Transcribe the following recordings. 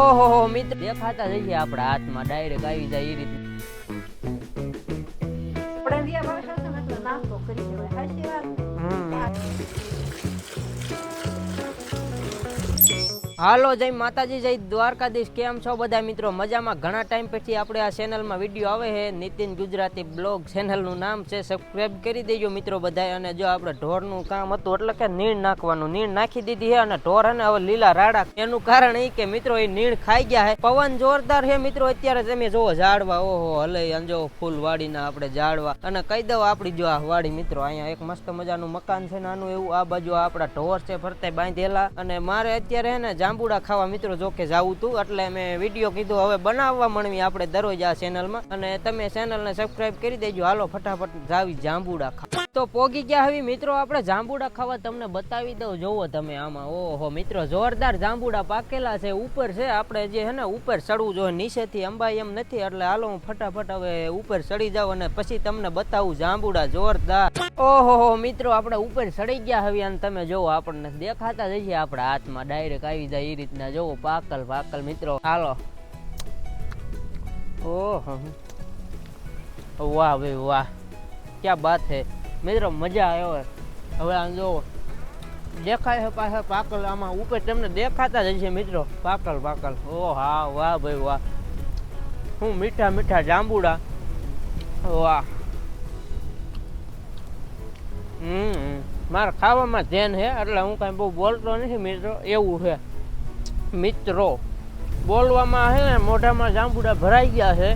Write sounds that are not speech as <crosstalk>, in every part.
ઓહો મિત્ર. દેખાતા જઈએ આપણા હાથમાં ડાયરેક્ટ આવી જાય એ રીતે. આપણે હાલો, જય માતાજી, જય દ્વારકાધીશ. કેમ છો બધા મિત્રો? મજામાં? ઘણા ટાઈમ પછી આપણે આ ચેનલમાં વીડિયો આવે છે. નીતિન ગુજરાતી બ્લોગ ચેનલનું નામ છે. સબસ્ક્રાઈબ કરી દેજો મિત્રો બધાએ અને જો આપણે ઢોરનું કામ હતું, એટલે કે નીણ નાખવાનું. નીણ નાખી દીધી છે અને ઢોર અને હવે લીલા રાડા. એનું કારણ એ કે મિત્રો, એ નીણ ખાઈ ગયા છે. પવન જોરદાર છે મિત્રો. અત્યારે તમે જોવો ઝાડવા. ઓહો, હલે અંજો ફૂલ વાડીના આપણે ઝાડવા. અને કહી દઉં આપણી જો આ વાડી મિત્રો, અહીંયા એક મસ્ત મજાનું મકાન છે. નાનું એવું આ બાજુ આપણા ઢોર છે, ફરતે બાંધેલા. અને મારે અત્યારે ને જાંબુડા ખાવા મિત્રો જો કે જાવું તું, એટલે મેં વીડિયો કીધું, હવે બનાવવા મળવી આપણે દરરોજ આ ચેનલમાં અને તમે ચેનલને સબસ્ક્રાઇબ કરી દેજો. હાલો, ફટાફટ જાવી જાંબુડા ખાવા તો પોગી ગયા હવે મિત્રો આપણે. જાંબુડા ખાવા તમને બતાવી દઉં. જોવો તમે આમાં. ઓહો, મિત્રો, જોરદાર જાંબુડા પાકેલા છે. ઉપર છે, આપણે જે હે ને, ઉપર ચડવું જોઈએ. નીચેથી અંબાઈ એમ નથી, એટલે હાલો, હું ફટાફટ હવે ઉપર ચડી જાઉં અને પછી તમને બતાવું જાંબુડા. જોરદાર. ઓહો, મિત્રો, આપણે ઉપર ચડી ગયા હવે અને તમે જોવો, આપણને દેખાતા જઈએ આપણા હાથમાં ડાયરેક્ટ આવી જાય. એ રીતના જોવો પાકલ પાકલ મિત્રો. હાલો. ઓહો. વાહ ભાઈ વાહ. ક્યાં બાત હે. મિત્રો, મજા આવ્યો હવે. આમ જોવો દેખાય છે પાછા પાકલ આમાં. ઉપર તમને દેખાતા જ છે મિત્રો. પાકલ પાકલ. ઓ હા, વાહ ભાઈ વાહ. હું મીઠા મીઠા જાંબુડા. વાહ. હમ મારે ખાવામાં ધ્યાન છે એટલે હું કાંઈ બહુ બોલતો નથી મિત્રો. એવું છે મિત્રો, બોલવામાં છે ને, મોઢામાં જાંબુડા ભરાઈ ગયા છે.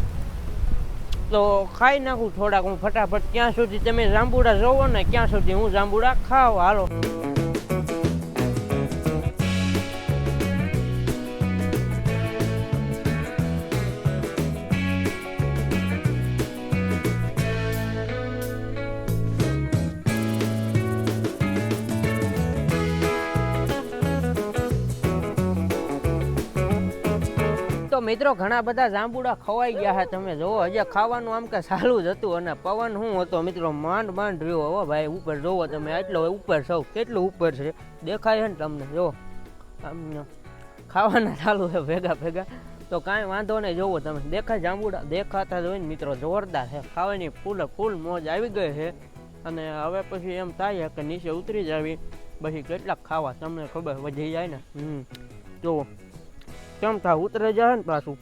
તો ખાઈ નાખું થોડાક, હું ફટાફટ. ક્યાં સુધી તમે જાંબુડા જોવો ને, ક્યાં સુધી હું જાંબુડા ખાવ? હાલો. મિત્રો, ઘણા બધા જાંબુડા ખવાઈ ગયા છે. તમે જોવો હજી ખાવાનું આમ કે સારું જ હતું અને પવન શું હતો મિત્રો? માંડ માંડ રહ્યો. હો ભાઈ, ઉપર જોવો તમે, આટલો ઉપર સૌ કેટલું ઉપર છે? દેખાય છે ને તમને? જોવો આમ, ખાવાના ચાલુ છે ભેગા ભેગા. તો કાંઈ વાંધો નહીં જોવો તમે. દેખાય જાંબુડા? દેખાતા જોઈને મિત્રો, જોરદાર છે. ખાવાની ફૂલ ફૂલ મોજ આવી ગઈ છે. અને હવે પછી એમ થાય કે નીચે ઉતરી જાવી. પછી કેટલાક ખાવા, તમને ખબર વધી જાય ને? હમ. જુઓ. કેમ થા, ઉતરે જાય ને પાછું.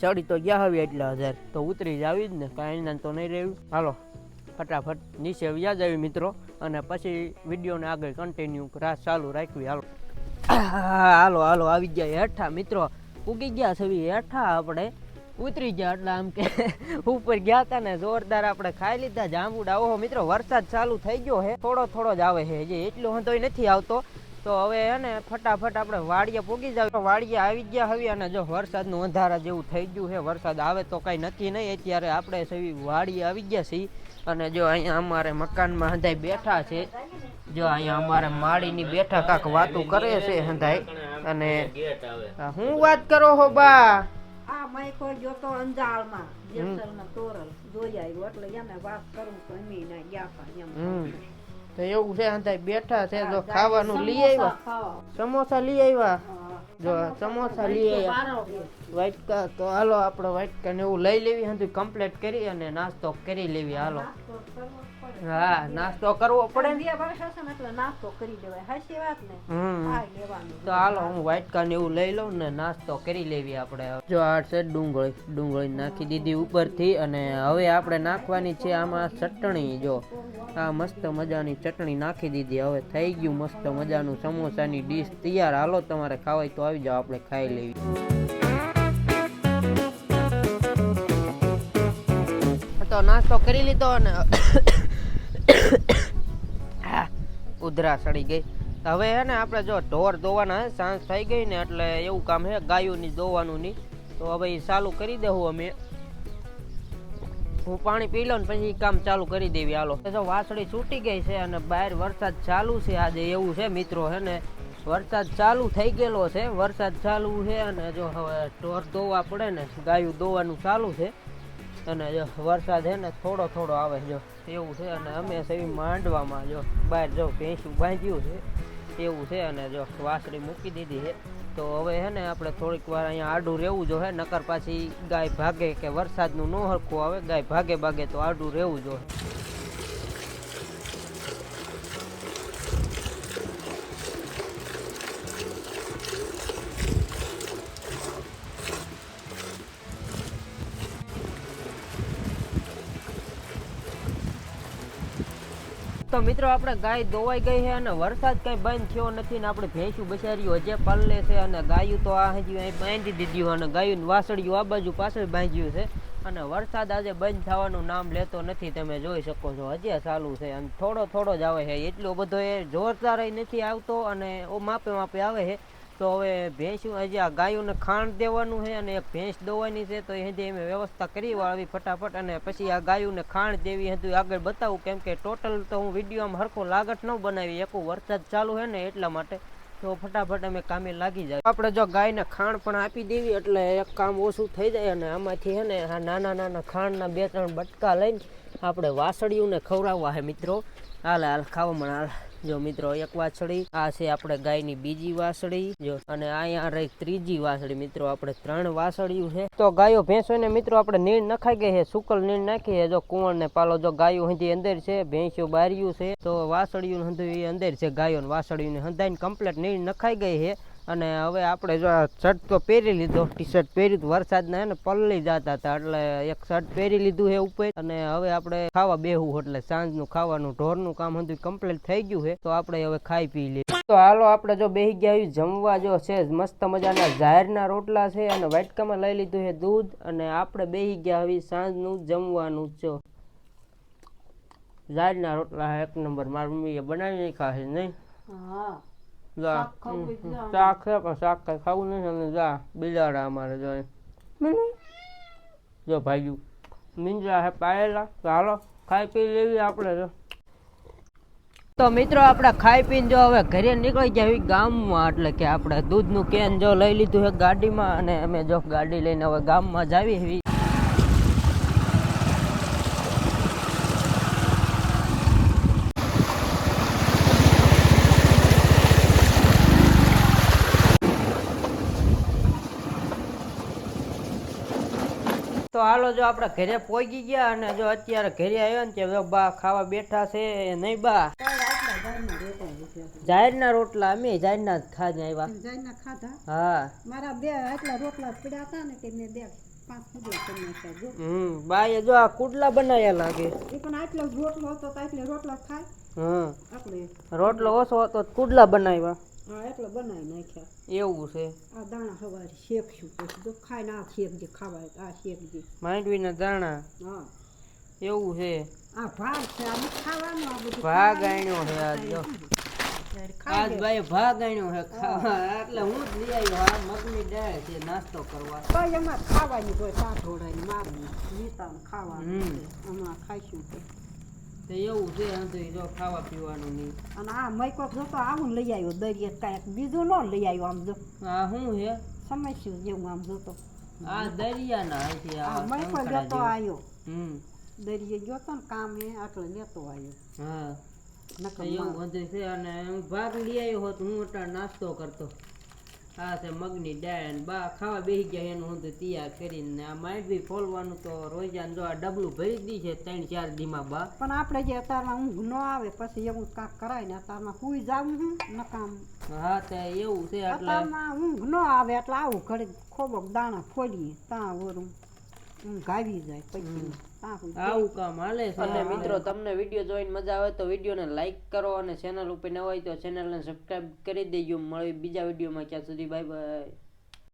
ચડી તો ગયા હવે એટલા હજાર. તો ઉતરી જ આવી જ ને, કાંઈ ના તો નહીં રહ્યું. હાલો, ફટાફટ નીચે વ્યાજ આવી મિત્રો. અને પછી વિડીયોને આગળ કન્ટિન્યુ રાહ ચાલુ રાખવી. હાલો. <coughs> હાલો હાલો, આવી ગયા હેઠા મિત્રો. ઉગી ગયા છે હેઠા આપણે. ઉતરી ગયા એટલે આમ કે <laughs> ઉપર ગયા હતા ને, જોરદાર આપણે ખાઈ લીધા. જાંબુડા, ઓહો, મિત્રો, વરસાદ ચાલુ થઈ ગયો હે. થોડો થોડો જ આવે છે હજી એટલો હંધોય નથી આવતો. તો હવે હે ને ફટાફટ આપણે વાડીએ પૂગી જાવ. વાડીએ આવી ગયા હવે અને જો વરસાદનું અંધારા જેવું થઈ ગયું છે વરસાદ આવે તો કાંઈ નક્કી નહીં. અત્યારે આપણે સવી વાડીએ આવી ગયા છીએ અને જો અહીંયા અમારે મકાનમાં હંધાઈ બેઠા છે. જો અહીંયા અમારે માળીની બેઠા કાંક વાતો કરે છે હંધાઈ અને હું વાત કરો હો બા? આ માઈકો જોતો અંજાળમાં જેસલમાં તોરલ જોઈ આવ્યો એટલે એને વાત કરું તો એમી ના ગયા એમ. તો એવું છે હંધાઈ બેઠા છે જો ખાવાનું લઈ આવ્યા. સમોસા લઈ આવ્યા. જો સમોસા લઈ આવ્યા. વાટકા તો હાલો આપણે વાટકા ને એવું લઈ લેવી હતું કમ્પ્લીટ કરી અને નાસ્તો કરી લેવી હાલો. હા નાસ્તો કરવો પડે ને. ભાષા છે ને એટલે નાસ્તો કરી દેવાય હાચી વાત ને? લેવાનું. તો હાલો હું વાટકા ને એવું લઈ લઉં ને નાસ્તો કરી લેવી આપણે જો આ છે ડુંગળી ડુંગળી નાખી દીધી ઉપરથી અને હવે આપણે નાખવાની છે આમાં ચટણી. જો આ મસ્ત મજાની ચટણી નાખી દીધી. હવે થઈ ગયું મસ્ત મજાનું સમોસાની ડીશ તૈયાર. હાલો તમારે ખાવાય તો આવી જાઓ આપણે ખાઈ લેવી. તો નાસ્તો કરી લીધો અને હા, <coughs> ઉધરા સડી ગઈ. હવે હે ને આપણે જો ઢોર દોવાના હે સાંજ થઈ ગઈ ને એટલે એવું કામ હે ગાયોની દોવાનું ની. તો હવે એ ચાલુ કરી દેવું અમે. હું પાણી પી લઉં પછી કામ ચાલુ કરી દેવી હાલો. જો વાસળી છૂટી ગઈ છે અને બહાર વરસાદ ચાલુ છે આજે એવું છે મિત્રો હે ને. વરસાદ ચાલુ થઈ ગયેલો છે વરસાદ ચાલુ છે અને જો હવે ઢોર ધોવા પડે ને ગાયું દોવાનું ચાલુ છે. અને જો વરસાદ છે ને, થોડો થોડો આવે જો. એવું છે અને અમે સેવી માંડવામાં જો બહાર જો ભેંસું બાંધ્યું છે. એવું છે અને જો વાસળી મૂકી દીધી છે. તો હવે છે ને આપણે થોડીક વાર અહીંયા આડું રહેવું જો હે, નકર પાછી ગાય ભાગે કે વરસાદનું ન હરખું આવે, ગાય ભાગે ભાગે તો આડું રહેવું જો તો મિત્રો, આપણે ગાય દોવાઈ ગઈ છે અને વરસાદ કઈ બંધ થયો નથી ને આપણે ભેંસું બસાર્યું હજે પલ્લે છે અને ગાયું તો આ હજી અહીં બાંધી દીધું અને ગાયું વાસળિયું આ બાજુ પાછળ બાંધ્યું છે. અને વરસાદ આજે બંધ થવાનું નામ લેતો નથી, તમે જોઈ શકો છો. હજી ચાલુ છે અને થોડો થોડો જ આવે છે. એટલો બધો એ જોરદાર નથી આવતો અને માપે માપે આવે છે. તો હવે ભેંસું હજી આ ગાયોને ખાણ દેવાનું છે અને ભેંસ દોવાની છે, તો હજી અમે વ્યવસ્થા કરી વાળવી ફટાફટ અને પછી આ ગાયોને ખાણ દેવી હતું આગળ બતાવું, કેમ કે ટોટલ તો હું વિડીયોમાં હરખો લાગત ન બનાવી, એકું વરસાદ ચાલુ છે ને એટલા માટે, તો ફટાફટ અમે કામે લાગી જાય. આપણે જો ગાયને ખાણ પણ આપી દેવી, એટલે એક કામ ઓછું થઈ જાય અને આમાંથી છે ને આ નાના નાના ખાંડના બે ત્રણ બટકા લઈને આપણે વાસળીઓને ખવડાવવા છે મિત્રો. હાલ હાલ ખાવા મને હાલ. જો મિત્રો, એક વાછડી, આ છે આપણે ગાયની બીજી વાસળી જો, અને અહીંયા રહી ત્રીજી વાસળી મિત્રો, આપણે ત્રણ વાસળિયું છે. તો ગાયો ભેંસો ને મિત્રો, આપણે નીણ નખાઈ ગઈ છે, સુકલ નીણ નાખી છે. જો કુંવર ને પાલો, જો ગાયો હજી અંદર છે ભેંસો બાર્યું છે, તો વાસળિયું હંધું અંદર છે ગાયો ને હંધાઈને કમ્પ્લીટ નીણ નખાઈ ગઈ છે. અને હવે આપણે જો શર્ટ તો પહેરી લીધો ટી શર્ટ પહેર્યું વરસાદના એને પલ્લી જતા હતા, એટલે એક શર્ટ પહેરી લીધું છે ઉપર. અને હવે આપણે ખાવા બેહવું એટલે સાંજનું ખાવાનું, ઢોરનું કામ હતું કમ્પ્લીટ થઈ ગયું છે તો આપણે હવે ખાઈ પી લઈએ. તો હાલો આપણે જો બેહી ગયા હોય જમવા જો છે, મસ્ત મજાના જાહેરના રોટલા છે, અને વાટકામાં લઈ લીધું છે દૂધ. અને આપણે બેહી ગયા હોય સાંજનું જમવાનું જો. જાહેરના રોટલા એક નંબર. મારી મમ્મીએ બનાવી નાખ્યા છે નહીં? હા. જા શાક ખાવું હોય તો જા. શાક છે પણ શાક કઈ ખાવું નથી અને જા બિલાડા અમારે જો જો ભાઈ મિંજરા હે પાયેલા ચાલો ખાઈ પી લેવી આપણે જો તો મિત્રો આપણે ખાઈ પીને જો હવે ઘરે નીકળી ગયા ગામમાં એટલે કે આપણે દૂધનું કેન જો લઈ લીધું છે ગાડીમાં અને અમે જો ગાડી લઈને હવે ગામમાં જાવી એવી તો હાલો જો આપણે ઘરે પહોંચી ગયા અને જો અત્યારે ઘરે આવ્યો ને કે બા ખાવા બેઠા છે નહીં બા? જાહેરના રોટલા અમે જાહેરના જ ખાજ આવ્યા. જાયના ખાધા? હા. મારા બે એટલા રોટલા પીડા હતા ને તે મેં બે હમ જો આ કુડલા બનાવ્યા લાગે. પણ આટલો રોટલો હતો તો એટલે રોટલા ખાય હમ. રોટલો ઓછો હતો કુડલા બનાવ્યા. હા એટલો બનાવી નાખ્યા. એવું છે? આ દાણા સવારે શેકશું પછી ખાઈને આ શેકજે ખાવાય તો આ શેકજે. માંડવીના દાણા? હા. એવું છે? આ ભાગ છે આ ખાવાનું આ બધું ભાગ આણ્યો છે આજ જો. આજ ભાઈ ભાગ આણ્યો છે ખાવા. એટલે હું જ લઈ આવ્યો આ મગની દાળ છે નાસ્તો કરવા. તો એમાં ખાવાની કોઈ પાઠોડાની મારવી નીતાને ખાવાનું. હમણાં ખાઈશું. તો તો એવું છે જો ખાવા પીવાનું નહીં. અને આ મૈકો જોતો આવું લઈ આવ્યો દરિયે કાંઈક બીજું ન લઈ આવ્યો આમ જો. આ શું છે? સમસ્યું જેવું આમ જોતો આ દરિયાના અહીંથી આ કંકરા આવ્યો. હમ. દરિયે જોતો ને કામે આટલો લેતો આવ્યો. હા. નકર એવું છે અને હું ભાગ લઈ આવ્યો હોત હું નાસ્તો કરતો. આ છે મગની દાળ અને બા ખાવા બેસી ગયા એનું હું તૈયાર કરીને આ માંડવી ફોલવાનું તો રોજાન જો આ ડબલું ભરી દી છે ત્રણ ચાર દીમાં બા. પણ આપણે જે અત્યારમાં ઊંઘ ન આવે પછી એવું કાંક કરાય ને અત્યારમાં સુઈ જાવું હું નકામ. હા તે એવું છે એટલે અત્યારમાં ઊંઘ ન આવે એટલે આવું ઘડી ખોબક દાણા ફોડીએ ત્યાં વરું ઊંઘ આવી જાય પછી. આવું કામ હાલે અને મિત્રો તમને વીડિયો જોઈને મજા આવે તો વિડીયોને લાઈક કરો અને ચેનલ ઉપર ન હોય તો ચેનલને સબસ્ક્રાઈબ કરી દેજો. મળી બીજા વિડીયોમાં. ક્યાં સુધી બાય બાય